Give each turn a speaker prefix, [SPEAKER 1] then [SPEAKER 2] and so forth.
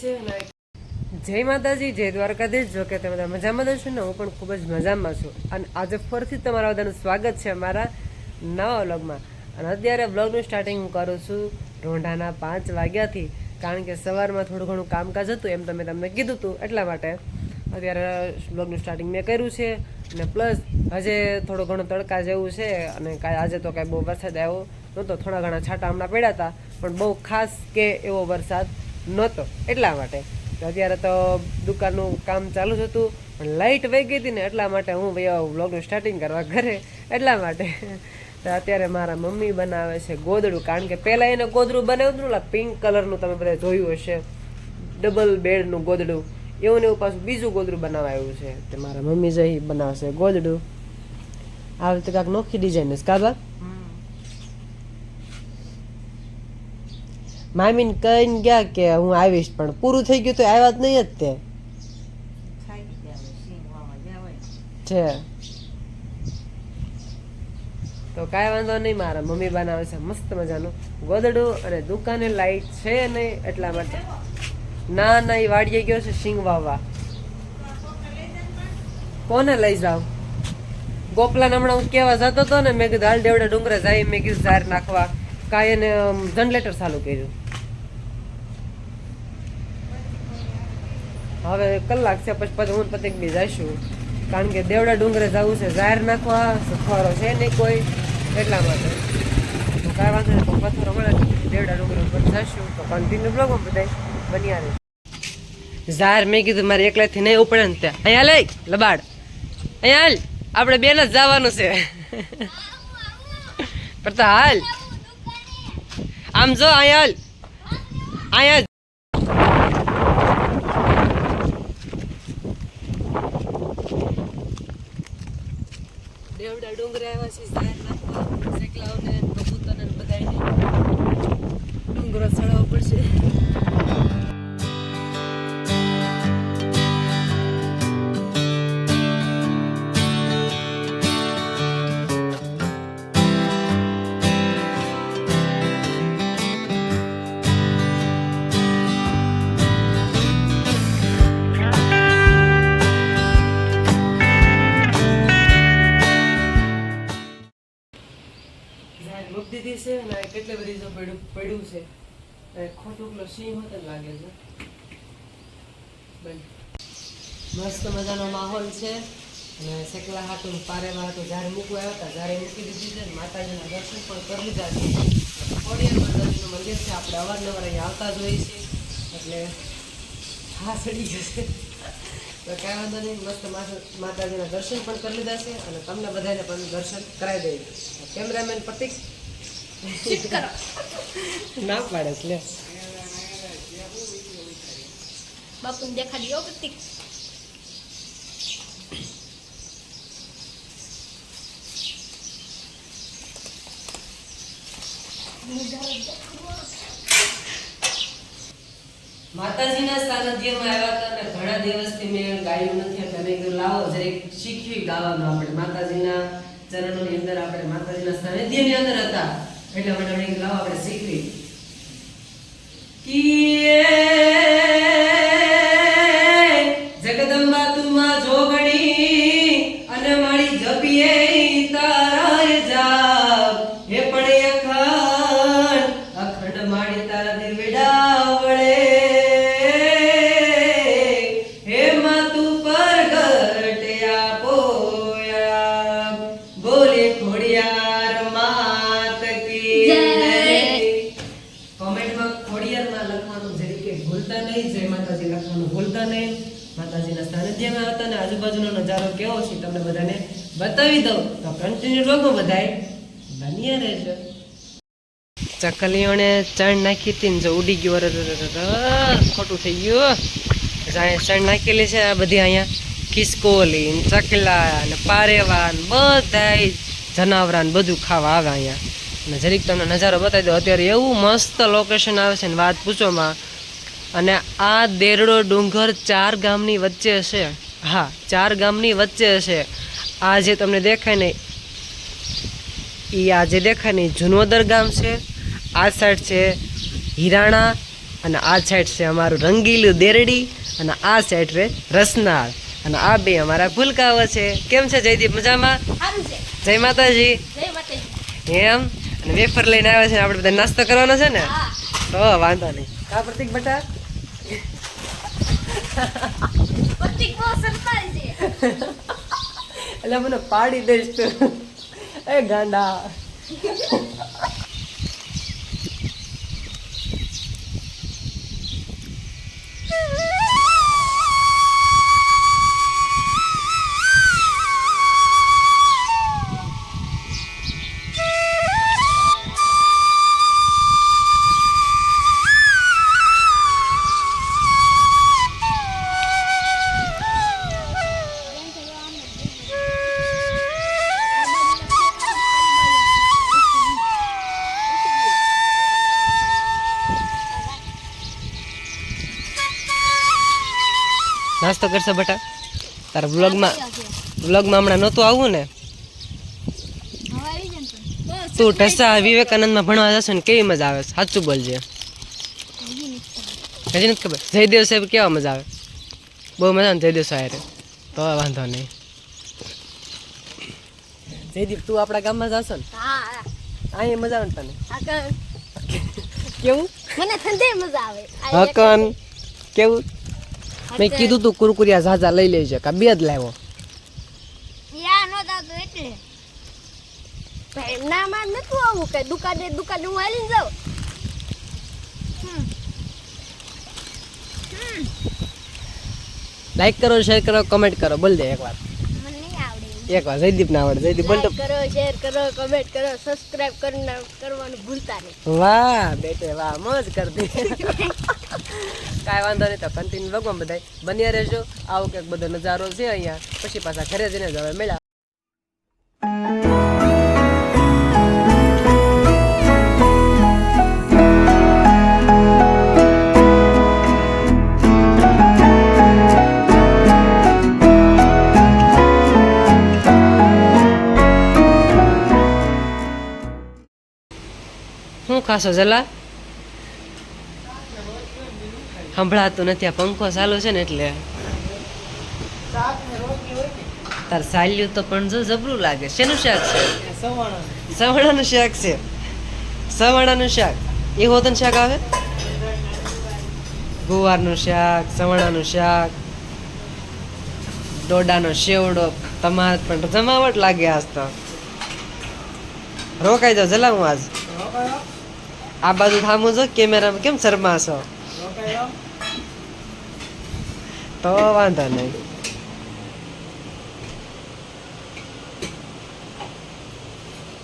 [SPEAKER 1] જય માતાજી, જય દ્વારકાધીશ. જો કે તમે બધા મજામાં છો ને, હું પણ ખૂબ જ મજામાં છું. અને આજે ફરીથી તમારા બધાનું સ્વાગત છે મારા નવા વ્લોગમાં. અને અત્યારે વ્લોગનું સ્ટાર્ટિંગ હું કરું છું રોંઢાના પાંચ વાગ્યાથી, કારણ કે સવારમાં થોડું ઘણું કામકાજ હતું, એમ તમે તમને કીધું હતું એટલા માટે. અત્યારે વ્લોગનું સ્ટાર્ટિંગ મેં કર્યું છે, અને પ્લસ હજે થોડો ઘણો તડકા જેવું છે, અને કાંઈ આજે તો કાંઈ બહુ વરસાદ આવ્યો નહોતો, થોડા ઘણા છાંટા હમણાં પડ્યા હતા, પણ બહુ ખાસ કે એવો વરસાદ નહોતો એટલા માટે. અત્યારે તો દુકાનનું કામ ચાલુ જ હતું, પણ લાઇટ વહી ગઈ હતી ને એટલા માટે હું ભાઈ વ્લોગનું સ્ટાર્ટિંગ કરવા ઘરે, એટલા માટે. તો અત્યારે મારા મમ્મી બનાવે છે ગોદડું, કારણ કે પહેલાં એને ગોદડું બનાવ્યું હતું ને પિંક કલરનું તમે બધા જોયું હશે. ડબલ બેડનું ગોદડું. એવું ને એવું પાછું બીજું ગોદડું બનાવાયું છે. તે મારા મમ્મી જઈ બનાવશે ગોદડું. આ રીતે કાંક નોખી ડિઝાઇન છે કાબા મામીને કહીને ગયા કે હું આવીશ પણ પૂરું થઈ ગયું તો આવ્યા જ નહીં જ તે છે. તો કાંઈ વાંધો નહીં મારા મમ્મી બનાવે છે મસ્ત મજાનું. ગોદડું અને દુકાને લાઈટ છે નહીં એટલા માટે. ના ના એ વાડીએ ગયો છે સિંગ વાવવા કોને લઈ જાવ ગોપલાને હમણાં હું કેવા જતો હતો ને મેં કીધું હાલ દેવડા ડુંગરે જાય મેં કીધું ઝાર નાખવા. કાંઈ એને જનરેટર ચાલુ કર્યું. હવે કલાક છે, પછી પછી હું પતિક બી જઈશું. કારણ કે દેવડા ડુંગરે જવું છે ઝાર નાખવા સથવારો છે નહીં કોઈ. એટલા માટે. તો કાંઈ વાંધો નહીં પણ પથ્થરો દેવડા ડુંગર ઉપર જઈશું. તો કન્ટિન્યુ બ્લોગ બધા બન્યા રહે ઝાર મેં કીધું મારે એકલાથી નહીં ઉપડે ને ત્યાં. અહીંયા લઈ, લબાડ. અહીંયા હાલ, આપણે બેન જ જવાનું છે. પણ હાલ. આમ જો, અહીંયા હાલ. અહીંયા દેવડા ડુંગરે આવ્યા છે સાહેબ નાખવા શેકલાઓને કબૂતરને બધાને ડુંગરો ચડવો પડશે. છે અને કેટલી બધી જો પડ્યું છે. ખોટું સિંહ હોત લાગે છે. મસ્ત મજાનો માહોલ છે. અને શેકલા હાટું પારેવા હાટું જ્યારે મૂકવા હતા જ્યારે મૂકી દીધી છે માતાજીના દર્શન પણ કરી લીધા છે. ખોડિયાર માતાજીનું મંદિર છે, આપણે અવારનવાર અહીંયા આવતા જ હોઈએ છીએ. એટલે હા ચડી જશે તો કાંઈ વાંધો નહીં, મસ્ત માતાજીના દર્શન પણ કરી લીધા છે અને તમને બધાને પણ દર્શન કરાવી દઈએ. કેમેરામેન પ્રતિક. ના પાડે છે લે
[SPEAKER 2] બાપુને દેખાડ્યો પ્રતિક
[SPEAKER 1] માતાજીના સાનિધ્યમાં આવ્યા હતા અને ઘણા દિવસથી મેં ગાયું નથી એટલે મેં કીધું લાવો જરીક શીખવી ગાવાનું આપણે માતાજીના ચરણોની અંદર આપણે માતાજીના સાનિધ્યની અંદર હતા એટલે માટે લાવો આપણે શીખવી. કિયે નહીં સ્થાને સાનિધ્યમાં હતા અને આજુબાજુનો નજારો કેવો છે તમને બધાને બતાવી દઉં. તો કન્ટિન્યુ રોગો બધાય. બન્યા રહેજો. ચકલીઓને ચણ નાખી હતી ને જો ઉડી ગયો. ખોટું થઈ ગયું. ચણ નાખેલી છે આ બધી અહીંયા. ખિસકોલી ને ચકલા ને પારેવા ને બધાય જનાવરા ને બધું ખાવા આવે અહીંયા. અને જરીક તમને નજારો બતાવી દો અત્યારે એવું મસ્ત લોકેશન આવે છે ને વાત પૂછોમાં. અને આ દેરડો ડુંગર ચાર ગામની વચ્ચે છે હા ચાર ગામની વચ્ચે છે આ જે તમને દેખાય ને એ આ જે દેખાય ને જુનોદર ગામ છે. આ સાઈડ છે હિરાણા અને આ સાઈડ છે અમારું રંગીલું દેરડી અને આ સાઈડ રે રસનાળ. અને આ બે અમારા ભૂલકાઓ છે. કેમ છે જયદીપ? મજામાં? જય માતાજી. એમ? અને વેફર લઈને આવ્યા છે આપણે બધા નાસ્તો કરવાનો છે ને?
[SPEAKER 2] હા.
[SPEAKER 1] તો વાંધો નહીં. કા પ્રતિક બટા? એટલે મને પાડી દઈશ તું. એ ગાંડા. નાસ્તો કરશે બેટા? તારા બ્લોગમાં બ્લોગમાં હમણાં નહોતું આવવું ને? તું ઢસા વિવેકાનંદમાં ભણવા જશો ને કેવી મજા આવે સાચું બોલજે. હજી નથી ખબર. જયદેવ સાહેબ કેવા મજા આવે? બહુ મજા આવે જયદેવ સાહેબ. તો વાંધો નહીં. જયદીપ તું આપણા ગામમાં જશો ને? અહીંયા મજા આવે તને? કેવું?
[SPEAKER 2] મને ઠંડી મજા આવે.
[SPEAKER 1] હકન. કેવું? મેં કીધું તું કુરકુરિયા ઝાઝા લઈ લેજે કા બે જ લાવ્યો.
[SPEAKER 2] યા નો દાદો એટલે. ભાઈ ના માં નતું આવું કે દુકાને દુકાને હું હાલીને જાઉં.
[SPEAKER 1] લાઈક કરો શેર કરો કમેન્ટ કરો બોલ દે એકવાર.
[SPEAKER 2] મને નહીં આવડે
[SPEAKER 1] એકવાર જયદીપ ના આવડે. જયદીપ બોલ
[SPEAKER 2] કરો શેર કરો કમેન્ટ કરો સબસ્ક્રાઇબ કરવાનું ભૂલતા નહીં.
[SPEAKER 1] વાહ બેટે વાહ મોજ કરતી. કાંઈ વાંધો નહીં તો કન્ટિન્યુ લગવા બધાય બન્યા રહેજો. આવો કંઈક બધો નજારો છે અહીંયા. પછી પાછા ઘરે જઈને જ હવે મળ્યા. શું ખાશો જલા સંભળાતું નથી આ પંખો ચાલુ છે ને એટલે તાર સાલ્યું તો પણ જો જબરું લાગે શેનું શાક છે સવાણાનું શાક છે સવાણાનું શાક એ હોતન શાક આવે ગુવારનું શાક સવાણાનું શાક ડોડાનો શેવડો તમારે પણ જમાવટ લાગે આજ તો રોકાઈ જાવ જલા હું આજ આ બાજુ થામું છો કેમેરામાં કેમ શરમાશો? તો વાંધો નહીં.